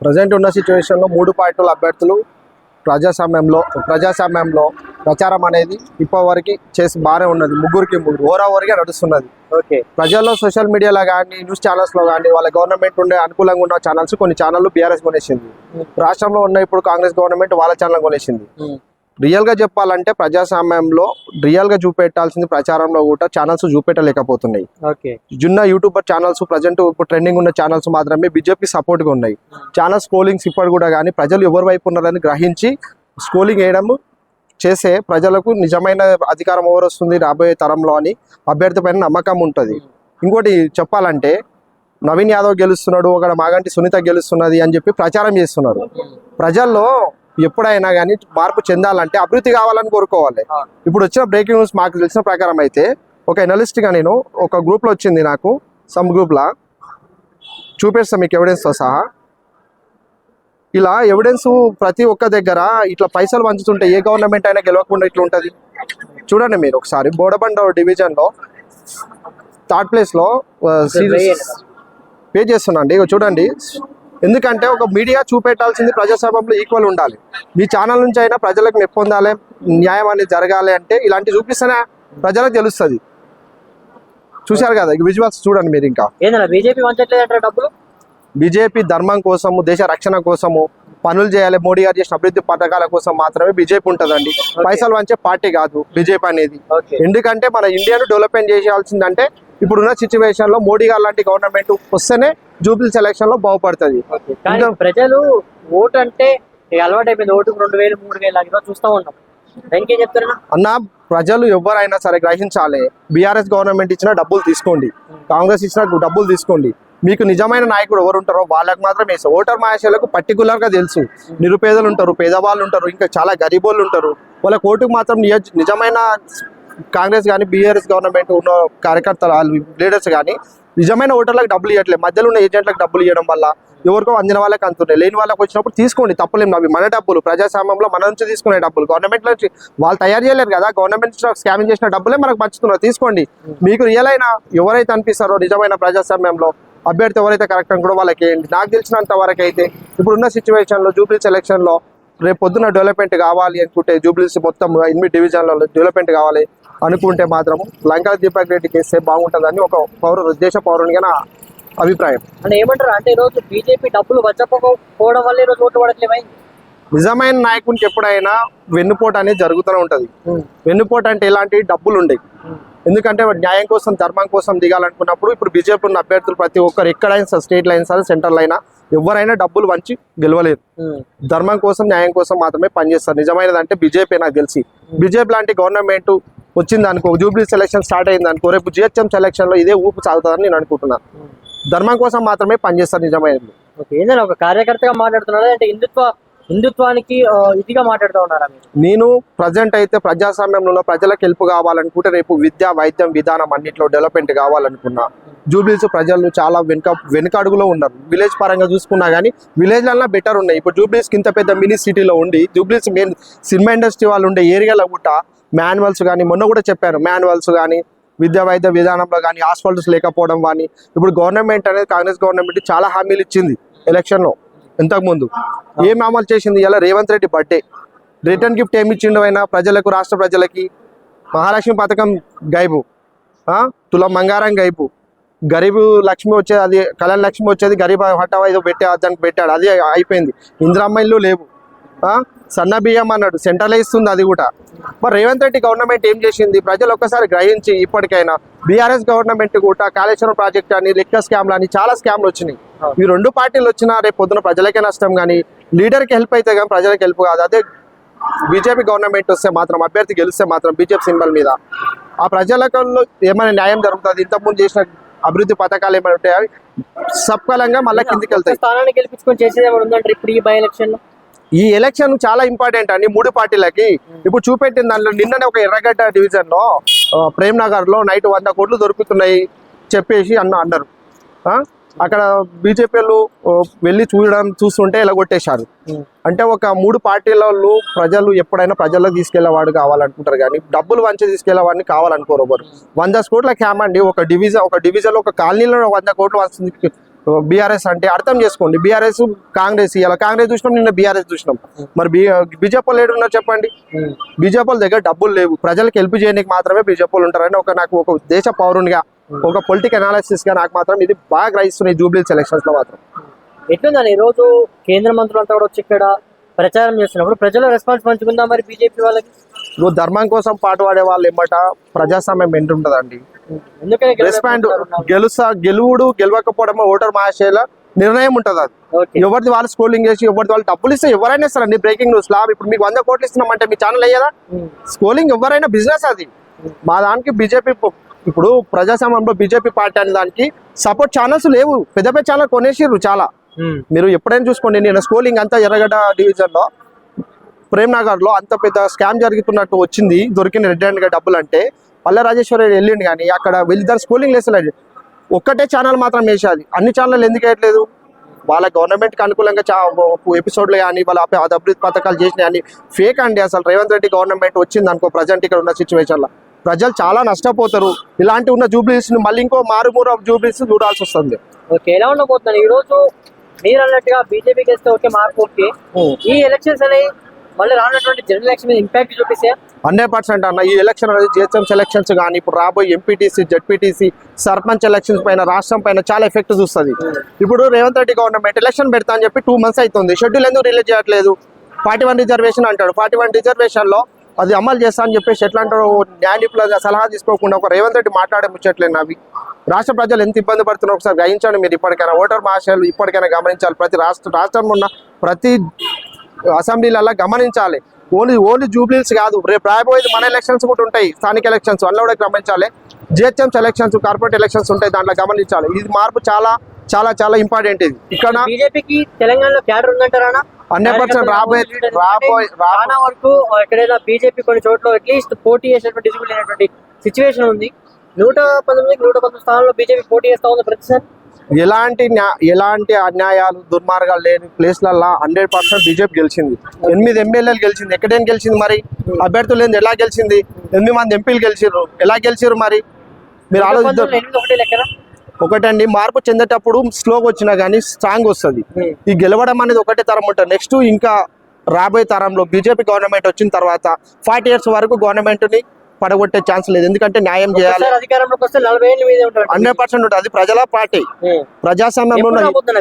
Present ఉన్న సిచ్యువేషన్లో మూడు పార్టీల అభ్యర్థులు ప్రజాస్వామ్యంలో ప్రజాస్వామ్యంలో ప్రచారం అనేది ఇప్పటివరకు చేసి బాగానే ఉన్నది. ముగ్గురికి ముగ్గురు ఓవరావర్గా నడుస్తున్నది. ఓకే. ప్రజల్లో సోషల్ మీడియాలో కానీ న్యూస్ ఛానల్స్లో కానీ వాళ్ళ గవర్నమెంట్ ఉండే అనుకూలంగా ఉన్న ఛానల్స్ కొన్ని ఛానళ్ళు బీఆర్ఎస్ కొనేసింది. రాష్ట్రంలో ఉన్న ఇప్పుడు కాంగ్రెస్ గవర్నమెంట్ వాళ్ళ ఛానల్ కొనేసింది. రియల్గా చెప్పాలంటే ప్రజాస్వామ్యంలో రియల్గా చూపెట్టాల్సింది ప్రచారంలో కూడా ఛానల్స్ చూపెట్టలేకపోతున్నాయి. ఓకే. జున్న యూట్యూబర్ ఛానల్స్ ప్రజెంట్ ఇప్పుడు ట్రెండింగ్ ఉన్న ఛానల్స్ మాత్రమే బీజేపీ సపోర్ట్గా ఉన్నాయి. ఛానల్ స్క్రోలింగ్స్ ఇప్పుడు కూడా కానీ ప్రజలు ఎవరి వైపు ఉన్నారని గ్రహించి స్క్రోలింగ్ వేయడం చేసే ప్రజలకు నిజమైన అధికారం ఎవరు వస్తుంది రాబోయే తరంలో అని అభ్యర్థి పైన నమ్మకం ఉంటుంది. ఇంకోటి చెప్పాలంటే నవీన్ యాదవ్ గెలుస్తున్నాడు ఒక మాగంటి సునీత గెలుస్తున్నది అని చెప్పి ప్రచారం చేస్తున్నారు. ప్రజల్లో ఎప్పుడైనా కానీ మార్పు చెందాలంటే అభివృద్ధి కావాలని కోరుకోవాలి. ఇప్పుడు వచ్చిన బ్రేకింగ్ న్యూస్ మాకు తెలిసిన ప్రకారం అయితే ఒక ఎనలిస్ట్గా నేను ఒక గ్రూప్లో వచ్చింది నాకు సమ్ గ్రూప్లా చూపిస్తాం మీకు ఎవిడెన్స్తో సహా. ఇలా ఎవిడెన్స్ ప్రతి ఒక్క దగ్గర ఇట్లా పైసలు పంచుతుంటే ఏ గవర్నమెంట్ అయినా గెలవకుండా ఇట్లా ఉంటుంది. చూడండి మీరు ఒకసారి బోడబండ డివిజన్లో థర్డ్ ప్లేస్లో పే చేస్తున్నాండి చూడండి. ఎందుకంటే ఒక మీడియా చూపెట్టాల్సింది ప్రజాస్వామ్యంలో ఈక్వల్ ఉండాలి. మీ ఛానల్ నుంచి అయినా ప్రజలకు మెప్పు పొందాలి న్యాయం అనేది జరగాలి అంటే ఇలాంటి చూపిస్తేనే ప్రజలకు తెలుస్తుంది. చూశారు కదా విజువల్స్ చూడండి మీరు ఇంకా. బీజేపీ డబ్బులు? బీజేపీ ధర్మం కోసము దేశ రక్షణ కోసము పనులు చేయాలి. మోడీ గారు చేసిన అభివృద్ధి పథకాల కోసం మాత్రమే బీజేపీ ఉంటుందండి. పైసలు వంచే పార్టీ కాదు బీజేపీ అనేది. ఎందుకంటే మన ఇండియాను డెవలప్మెంట్ చేయాల్సిందంటే ఇప్పుడున్న సిచ్యువేషన్లో మోడీ గారు లాంటి గవర్నమెంట్ వస్తేనే జూబిల్ సెలక్షన్లో బాగుపడుతుంది ప్రజలు ఓటు అంటే ఇక అలవాటు అయిపోయింది. ఓటుకు రెండు వేలు మూడు వేలు చూస్తూ ఉన్నాం. దానికి ఏం చెప్తారన్నా అన్న ప్రజలు ఎవరైనా సరే గ్రహించాలి. బీఆర్ఎస్ గవర్నమెంట్ ఇచ్చిన డబ్బులు తీసుకోండి. కాంగ్రెస్ ఇచ్చిన డబ్బులు తీసుకోండి. మీకు నిజమైన నాయకుడు ఎవరు ఉంటారో వాళ్ళకి మాత్రం వేస్తారు ఓటర్ మహాశయులకు పర్టికులర్గా తెలుసు. నిరుపేదలు ఉంటారు పేదవాళ్ళు ఉంటారు ఇంకా చాలా గరీబోళ్ళు ఉంటారు. వాళ్ళ ఓటుకు మాత్రం నిజ- నిజమైన కాంగ్రెస్ కానీ బీఆర్ఎస్ గవర్నమెంట్ ఉన్న కార్యకర్తలు లీడర్స్ కానీ నిజమైన ఓటర్లకు డబ్బులు ఇవ్వట్లేదు మధ్యలో ఉన్న ఏజెంట్లకు డబ్బులు ఇవ్వడం వల్ల ఎవరికో అందిన వాళ్ళకి అంతున్నాయి లేని వాళ్ళకి వచ్చినప్పుడు తీసుకోండి. తప్పలేం అవి మన డబ్బులు ప్రజాస్వామ్యంలో మన నుంచి తీసుకునే డబ్బులు. గవర్నమెంట్ నుంచి వాళ్ళు తయారు చేయలేరు కదా. గవర్నమెంట్ స్కామింగ్ చేసిన డబ్బులే మనకు పంచుతున్నారు. తీసుకోండి. మీకు రియల్ అయిన ఎవరైతే అనిపిస్తారో నిజమైన ప్రజాస్వామ్యంలో అభ్యర్థి ఎవరైతే కరెక్ట్ అని కూడా వాళ్ళకి ఏంటి నాకు తెలిసినంత వరకు అయితే ఇప్పుడున్న సిచ్యువేషన్లో జూబ్లీస్ ఎలక్షన్లో రేపు పొద్దున డెవలప్మెంట్ కావాలి అనుకుంటే జూబ్లీస్ మొత్తం ఎనిమిది డివిజన్లలో డెవలప్మెంట్ కావాలి. అనుకుంటే మాత్రం లంకా దీపక్ రెడ్డికి ఇస్తే బాగుంటుందని ఒక పౌర దేశ పౌరునిగా నా అభిప్రాయం. అంటే ఏమంటారు? అంటే ఈరోజు బీజేపీ డబ్బులు వచ్చకపోవడం వల్ల ఈరోజు ఓట్లు పడట్లేమై నిజమైన నాయకునికి ఎప్పుడైనా వెన్నుపోటు అనేది జరుగుతూనే ఉంటుంది. వెన్నుపోటు అంటే ఎలాంటి డబ్బులు ఉండయి ఎందుకంటే న్యాయం కోసం ధర్మం కోసం దిగాలనుకున్నప్పుడు ఇప్పుడు బీజేపీ ఉన్న అభ్యర్థులు ప్రతి ఒక్కరు ఎక్కడైనా స్టేట్ లైన్స్ అయినా సెంట్రల్ అయినా ఎవరైనా డబ్బులు వంచి గెలవలేరు. ధర్మం కోసం న్యాయం కోసం మాత్రమే పనిచేస్తారు. నిజమైనది అంటే బీజేపీ నాకు తెలిసి. బీజేపీ లాంటి గవర్నమెంట్ వచ్చింది అనుకో జూబ్లీ సెలక్షన్ స్టార్ట్ అయింది అనుకో రేపు జిహెచ్ఎం సెలక్షన్లో ఇదే ఊపు సాగుతుందని నేను అనుకుంటున్నాను ధర్మం కోసం మాత్రమే పనిచేస్తారు నిజమైనది. ఏంటంటే ఒక కార్యకర్తగా మాట్లాడుతున్నారా? అంటే హిందుత్వ హిందుత్వానికి ఇదిగా మాట్లాడుతూ ఉన్నారా నేను ప్రజెంట్ అయితే ప్రజాస్వామ్యంలో ప్రజలకు హెల్ప్ కావాలనుకుంటే రేపు విద్య వైద్యం విధానం అన్నింటిలో డెవలప్మెంట్ కావాలనుకున్నా. జూబ్లీస్ ప్రజలు చాలా వెనుక వెనుక అడుగులో ఉన్నారు. విలేజ్ పరంగా చూసుకున్నా కానీ విలేజ్లన్నా బెటర్ ఉన్నాయి. ఇప్పుడు జూబ్లీస్ ఇంత పెద్ద మినీ సిటీలో ఉండి జూబ్లీస్ మెయిన్ సినిమా ఇండస్ట్రీ వాళ్ళు ఉండే ఏరియాలో కూడా మాన్యువల్స్ కానీ మొన్న కూడా చెప్పాను మాన్యువల్స్ కానీ విద్యా వైద్య విధానంలో కానీ హాస్పిటల్స్ లేకపోవడం కానీ ఇప్పుడు గవర్నమెంట్ అనేది కాంగ్రెస్ గవర్నమెంట్ చాలా హామీలు ఇచ్చింది ఎలక్షన్లో ఇంతకుముందు. ఏం అమలు చేసింది? ఇలా Revanth Reddy birthday return gift ఏమి ఇచ్చిండు అయినా ప్రజలకు రాష్ట్ర ప్రజలకి మహాలక్ష్మి పథకం గైబు తులం బంగారం గైబు. గరీబు లక్ష్మి వచ్చేది అది కళ్యాణ లక్ష్మి వచ్చేది గరీబ్ హఠావా ఏదో పెట్టే దానికి పెట్టాడు అది అయిపోయింది. ఇందిరమ్మ ఇల్లు లేవు. సన్న బియ్యం అన్నాడు. సెంట్రల్ ఇస్తుంది అది కూడా. మరి రేవంత్ రెడ్డి గవర్నమెంట్ ఏం చేసింది? ప్రజలు ఒక్కసారి గ్రహించి ఇప్పటికైనా బీఆర్ఎస్ గవర్నమెంట్ కూడా కాళేశ్వరం ప్రాజెక్ట్ అని లెక్క స్కామ్లు అని చాలా స్కామ్లు వచ్చినాయి. ఈ రెండు పార్టీలు వచ్చినా రేపు పొద్దున ప్రజలకే నష్టం కానీ లీడర్కి హెల్ప్ అయితే కానీ ప్రజలకు హెల్ప్ కాదు. అదే బీజేపీ గవర్నమెంట్ వస్తే మాత్రం అభ్యర్థి గెలిస్తే మాత్రం బీజేపీ సింబల్ మీద. ఆ ప్రజలకు ఏమైనా న్యాయం జరుగుతుంది? ఇంతకుముందు చేసిన అభివృద్ధి పథకాలు ఏమైనా ఉంటాయి? సబ్కాలంగా మళ్ళీ కిందికి వెళ్తాయి స్థానాన్ని గెలిపించుకొని చేసేది ఏమైనా ఉందంటారు ఇప్పుడు ఈ బై ఎలక్షన్? ఈ ఎలక్షన్ చాలా ఇంపార్టెంట్ అండి. మూడు పార్టీలకి ఇప్పుడు చూపెట్టిన దాంట్లో నిన్ననే ఒక ఎర్రగడ్డ డివిజన్లో ప్రేమ్ నగర్లో నైట్ వంద కోట్లు దొరుకుతున్నాయి చెప్పేసి అన్న అన్నారు? అక్కడ బీజేపీ వాళ్ళు చూడడం చూస్తుంటే ఇలా కొట్టేశారు. అంటే ఒక మూడు పార్టీల ప్రజలు ఎప్పుడైనా ప్రజల్లో తీసుకెళ్ళేవాడు కావాలనుకుంటారు కానీ డబ్బులు వంచి తీసుకెళ్ళేవాడిని కావాలనుకోరు ఎవరు వంద కోట్ల క్యామ్ అండి. ఒక డివిజన్ ఒక డివిజన్ ఒక కాలనీలో వంద కోట్లు వస్తుంది. బీఆర్ఎస్ అంటే అర్థం చేసుకోండి. బీఆర్ఎస్ కాంగ్రెస్ ఇలా కాంగ్రెస్ చూసినాం నిన్న బీఆర్ఎస్ చూసినాం. మరి బీ బీజేపీ ఏడు ఉన్నారు చెప్పండి? బీజేపీ దగ్గర డబ్బులు లేవు. ప్రజలకు హెల్ప్ చేయడానికి మాత్రమే బీజేపీలు ఉంటారని ఒక నాకు ఒక దేశ పౌరునిగా ఒక పొలిటికల్ అనాలిసిస్గా నాకు మాత్రం ఇది బాగా గ్రహిస్తున్నాయి జూబ్లీ ఎలక్షన్స్లో మాత్రం. ఎట్లుందని ఈరోజు కేంద్ర మంత్రులు అంతా కూడా వచ్చి ఇక్కడ ప్రచారం చేస్తున్నప్పుడు ప్రజల రెస్పాన్స్ పంచుకుందా మరి బీజేపీ వాళ్ళకి? నువ్వు ధర్మం కోసం పాటుపడే వాళ్ళు ఏమట? ప్రజాస్వామ్యం ఎంటు ఉంటదండి ఎందుకని ఇక్కడ రెస్పాండ్ ఉన్నారు? గెలుసా గెలువుడు గెలవకపోవడం ఓటర్ మహాశైల నిర్ణయం ఉంటుంది అది. ఎవరిది వాళ్ళు స్కోలింగ్ చేసి ఎవరిది వాళ్ళు డబ్బులు ఇస్తే ఎవరైనా ఇస్తారండి బ్రేకింగ్ న్యూస్ లా ఇప్పుడు మీకు వంద కోట్లు ఇస్తున్నామంటే మీ ఛానల్ అయ్యేదా. స్కోలింగ్ ఎవరైనా బిజినెస్ అది. మా దానికి బీజేపీ ఇప్పుడు ప్రజాస్వామ్యంలో బీజేపీ పార్టీ అనే దానికి సపోర్ట్ ఛానల్స్ లేవు. పెద్ద పెద్ద ఛానల్ కొనేసిర్రు చాలా. మీరు ఎప్పుడైనా చూసుకోండి నేను స్కోలింగ్ అంతా ఎర్రగడ్డ డివిజన్లో ప్రేమ్ నగర్లో అంత పెద్ద స్కామ్ జరుగుతున్నట్టు వచ్చింది. దొరికిన రెడ్ హ్యాండ్గా డబ్బులు అంటే పల్ల రాజేశ్వరి వెళ్ళిండు కానీ అక్కడ వీళ్ళిద్దరు స్కూలింగ్ లేసలేదు ఒక్కటే ఛానల్ మాత్రం వేసేది. అన్ని ఛానల్ ఎందుకు వేయట్లేదు? వాళ్ళ గవర్నమెంట్కి అనుకూలంగా చా ఎపిసోడ్లు కానీ వాళ్ళ అభి- అభివృద్ధి పథకాలు చేసినాయి అని ఫేక్ అండి అసలు. రేవంత్ రెడ్డి గవర్నమెంట్ వచ్చింది అనుకో ప్రజెంట్ ఇక్కడ ఉన్న సిచ్యువేషన్లో. ప్రజలు చాలా నష్టపోతారు. ఇలాంటి ఉన్న జూబ్లీస్ మళ్ళీ ఇంకో మారుమూర జూబ్లీస్ చూడాల్సి వస్తుంది. ఓకే ఎలా ఉండబోతున్నాను ఈ రోజు మీరు అన్నట్టుగా బీజేపీకి వేస్తే ఓకే మార్పు ఓకే. ఈ ఎలక్షన్స్ అనేవి మళ్ళీ రానటువంటి జనరల్ ఎలక్షన్ మీద ఇంపాక్ట్ చూపిస్తే? హండ్రెడ్ పర్సెంట్ అన్న. ఈ ఎలక్షన్ అనేది జిహెచ్ఎం ఎలక్షన్స్ కానీ ఇప్పుడు రాబోయే ఎంపీటీసీ జడ్పీటీసీ సర్పంచ్ ఎలక్షన్స్ పైన రాష్ట్రం పైన చాలా ఎఫెక్ట్ చూస్తుంది. ఇప్పుడు రేవంత్ రెడ్డి గవర్నమెంట్ ఎలక్షన్ పెడతా అని చెప్పి టూ మంత్స్ అవుతుంది షెడ్యూల్ ఎందుకు రిలీజ్ చేయట్లేదు? ఫార్టీ వన్ రిజర్వేషన్ అంటాడు. ఫార్టీ వన్ రిజర్వేషన్లో అది అమలు చేస్తా అని చెప్పేసి ఎట్లా అంటారు న్యాయ నిపుణుల సలహా తీసుకోకుండా ఒక రేవంత్ రెడ్డి మాట్లాడే ముచ్చట్లేదు అవి. రాష్ట్ర ప్రజలు ఎంత ఇబ్బంది పడుతున్నారో ఒకసారి గ్రహించండి మీరు ఇప్పటికైనా. ఓటర్ మహాశయాలు ఇప్పటికైనా గమనించాలి. ప్రతి రాష్ట్ర రాష్ట్రంలో ఉన్న ప్రతి అసెంబ్లీలలో గమనించాలి. ఓన్లీ ఓన్లీ జూబ్లీస్ కాదు. రేపు రాబోయేది మన ఎలక్షన్స్ కూడా ఉంటాయి. స్థానిక ఎలక్షన్స్ అందులో కూడా గమనించాలి. జిహెచ్ఎంస్ ఎలక్షన్స్ కార్పొరేట్ ఎలక్షన్స్ ఉంటాయి. దాంట్లో గమనించాలి. ఇది మార్పు చాలా చాలా చాలా ఇంపార్టెంట్ ఇది. ఇక్కడ బీజేపీకి తెలంగాణలో క్యాడర్ ఉందంటారా హండ్రెడ్ పర్సెంట్ రాబోయే రాబోయే రా- చాలా వరకు ఎక్కడైనా బీజేపీ కొన్ని చోట్ల అట్లీస్ట్ పోటీ చేసినటువంటి సిచ్యువేషన్ ఉంది. నూట పంతొమ్మిది నూట పంతొమ్మిది స్థానాల్లో బీజేపీ పోటీ చేస్తా ఉంది ప్రతిసారి. ఎలాంటి ఎలాంటి అన్యాయాలు దుర్మార్గాలు లేని ప్లేస్లల్లో హండ్రెడ్ పర్సెంట్ బీజేపీ గెలిచింది. ఎనిమిది ఎమ్మెల్యేలు గెలిచింది. ఎక్కడేం గెలిచింది మరి? అభ్యర్థులు ఏంది ఎలా గెలిచింది? ఎనిమిది మంది ఎంపీలు గెలిచిర్రు. ఎలా గెలిచిర్రు మరి? మీరు ఆలోచించారు ఒకటండి. మార్పు చెందేటప్పుడు స్లోగా వచ్చినా కానీ స్ట్రాంగ్ వస్తుంది. ఈ గెలవడం అనేది ఒకటే తరం ఉంటుంది. నెక్స్ట్ ఇంకా రాబోయే తరంలో బీజేపీ గవర్నమెంట్ వచ్చిన తర్వాత ఫార్టీ ఇయర్స్ వరకు గవర్నమెంట్ని పడగొట్టే ఛాన్స్ లేదు. ఎందుకంటే న్యాయం చేయాలి. హండ్రెడ్ పర్సెంట్ ఉంటుంది. అది ప్రజల పార్టీ. ప్రజాస్వామ్యంలో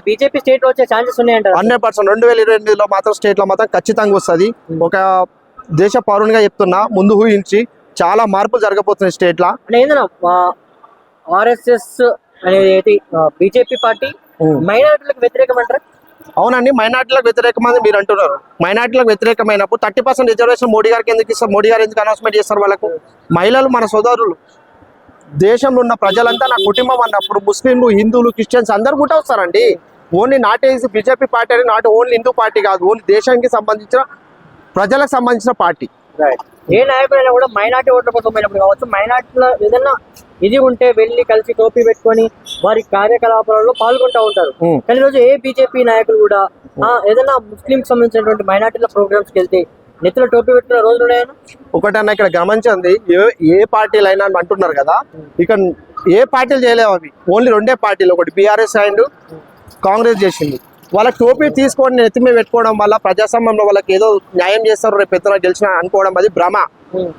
బీజేపీ స్టేట్ వచ్చే ఛాన్సెస్ ఉన్నాయంటారు? Hundred percent. రెండు వేల ఇరవై ఎనిమిదిలో మాత్రం స్టేట్లో మాత్రం ఖచ్చితంగా వస్తుంది. ఒక దేశ పౌరునిగా చెప్తున్నా ముందు ఊహించి చాలా మార్పులు జరగబోతున్నాయి స్టేట్ లా ఆర్ఎస్ఎస్ అనేది బీజేపీ పార్టీ మైనారిటీలకు వ్యతిరేకం అంటారు? అవునండి మైనార్టీలకు వ్యతిరేకమని మీరు అంటున్నారు. మైనార్టీలకు వ్యతిరేకమైనప్పుడు థర్టీ పర్సెంట్ రిజర్వేషన్ మోడీ గారికి ఎందుకు ఇస్తారు? మోడీ గారు ఎందుకు అనౌన్స్మెంట్ చేస్తారు వాళ్ళకు? మహిళలు మన సోదరులు. దేశంలో ఉన్న ప్రజలంతా నా కుటుంబం అన్నప్పుడు ముస్లింలు హిందువులు క్రిస్టియన్స్ అందరు కూడా వస్తారండి. ఓన్లీ నాట్ ఈజ్ బీజేపీ పార్టీ అని నాట్ ఓన్లీ హిందూ పార్టీ కాదు ఓన్లీ దేశానికి సంబంధించిన ప్రజలకు సంబంధించిన పార్టీ. ఏ నాయకుడైనా కూడా మైనార్టీ ఓట్ల కోసం కావచ్చు మైనార్టీలో ఏదైనా ఇది ఉంటే వెళ్ళి కలిసి టోపీ పెట్టుకొని వారి కార్యకలాపాలలో పాల్గొంటూ ఉంటారు. కానీ ఈరోజు ఏ బీజేపీ నాయకులు కూడా ఆ, ఏదైనా ముస్లిం సంబంధించినటువంటి మైనార్టీల ప్రోగ్రామ్స్కి వెళ్తే నెత్తిలో టోపీ పెట్టుకున్న రోజులు ఉన్నాయని ఒకటన్నా ఇక్కడ గమనించింది ఏ ఏ పార్టీలు అయినా అని అంటున్నారు కదా ఇక ఏ పార్టీలు చేయలేవు అవి. ఓన్లీ రెండే పార్టీలు ఒకటి బీఆర్ఎస్ అండ్ కాంగ్రెస్ చేసింది. వాళ్ళ టోపీ తీసుకొని నెత్తి మీద పెట్టుకోవడం వల్ల ప్రజాస్వామ్యంలో వాళ్ళకి ఏదో న్యాయం చేస్తారు రేపు ఎత్తున గెలిచిన అనుకోవడం అది భ్రమ.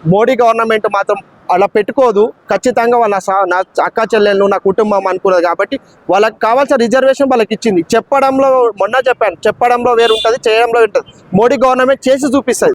మోడీ గవర్నమెంట్ మాత్రం అలా పెట్టుకోదు. ఖచ్చితంగా వాళ్ళ సా- నా అక్క చెల్లెళ్ళు నా కుటుంబం అనుకున్నది కాబట్టి వాళ్ళకి కావాల్సిన రిజర్వేషన్ వాళ్ళకి ఇచ్చింది. చెప్పడంలో మొన్న చెప్పాను చెప్పడంలో వేరు ఉంటుంది చేయడంలో ఉంటుంది మోడీ గవర్నమెంట్ చేసి చూపిస్తుంది.